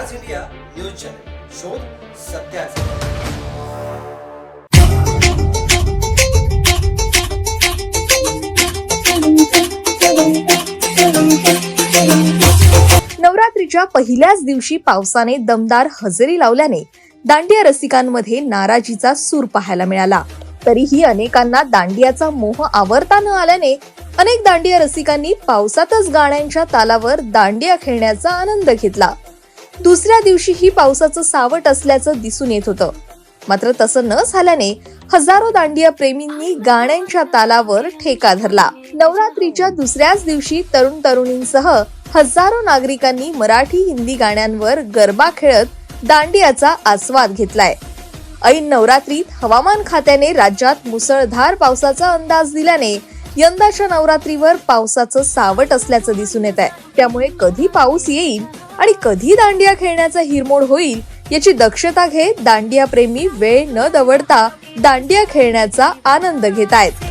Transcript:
आवाज India news channel. शोध सत्याचा नवरात्रीच्या पहिल्याच दिवशी पावसाने दमदार हजेरी लावल्याने दांडिया रसिकांमध्ये नाराजीचा सूर पाहायला मिळाला. तरीही अनेकांना दांडियाचा मोह आवरता न आल्याने अनेक दांडिया रसिकांनी पावसातच गाण्यांच्या तालावर दांडिया खेळण्याचा आनंद घेतला. दुसऱ्या दिवशीही पावसाचं सावट असल्याचं दिसून येत होतं. मात्र तसं न झाल्याने हजारो दांडिया प्रेमींनी गाण्यांच्या तालावर ठेका धरला. नवरात्रीच्या दुसऱ्याच दिवशी तरुण तरुणींसह हजारो नागरिकांनी मराठी हिंदी गाण्यांवर गरबा खेळत दांडियाचा आस्वाद घेतलाय. ऐन नवरात्रीत हवामान खात्याने राज्यात मुसळधार पावसाचा अंदाज दिल्याने यंदाच्या नवरात्रीवर पावसाचं सावट असल्याचं दिसून येत आहे त्यामुळे कधी पाऊस येईल आणि कधी दांडिया खेळण्याचा हिरमोड होईल याची दक्षता घेत दांडिया प्रेमी वेळ न दवडता दांडिया खेळण्याचा आनंद घेत आहेत